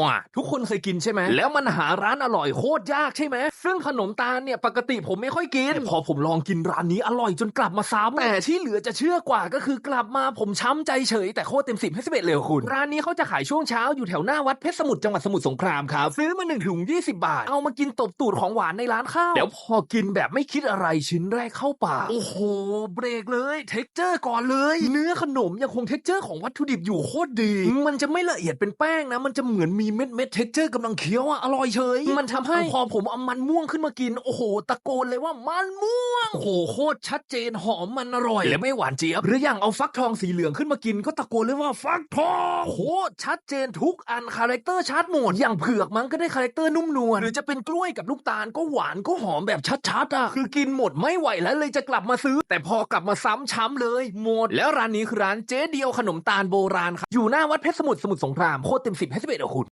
มาทุกคนเคยกินใช่ไหมแล้วมันหาร้านอร่อยโคตรยากใช่ไหมซึ่งขนมตาลเนี่ยปกติผมไม่ค่อยกินแต่พอผมลองกินร้านนี้อร่อยจนกลับมาซ้ำแต่ที่เหลือจะเชื่อกว่าก็คือกลับมาผมช้ำใจเฉยแต่โคตรเต็มสิบให้สิบเอ็ดเลยคุณร้านนี้เขาจะขายช่วงเช้าอยู่แถวหน้าวัดเพชรสมุทรจังหวัดสมุทรสงครามครับซื้อมาหนึ่งถุง20บาท เอามากินตบตูดของหวานในร้านข้าวแล้วพอกินแบบไม่คิดอะไรชิ้นแรกเข้าปากโอ้โหเบรกเลยเท็กเจอร์ก่อนเลย เนื้อขนมยังคงเท็กเจอร์ของวัตถุดิบอยู่โคตรดี มันจะไม่ละเอียดเป็นแป้งนะมันจะเหมือนมีเม็ดเม็ดเท็กเจอร์กำลังเคี้ยวอะอร่อยเฉย มันทำให้พอผมเอามันม่วงขึ้นมากิน โอ้โห ตะโกนเลยว่ามันม่วงโอ้โหโคตรชัดเจนหอมมันอร่อยและไม่หวานเจี๊ยบหรืออย่างเอาฟักทองสีเหลืองขึ้นมากิน ก็ตะโกนเลยว่าฟักทองโคตรชัดเจนทุกอันคาแรคเตอร์ชัดหมดอย่างเผือกมันก็ได้คาแรคเตอร์นุ่มนวลหรือจะเป็นกล้วยกับลูกตาลก็หวานก็หอมแบบชัดๆอะคือกินหมดไม่ไหวแล้วเลยจะกลับมาซื้อ แต่พอกลับมาซ้ำช้ำเลยหมด แล้วร้านนี้คือร้านเจ๊เดียวขนมตาลโบราณครับอยู่หน้าวัดเพชรสมุทรสมุทรสงครามโคตรเต็มสิบให้สิบเอ็ดอะคุณ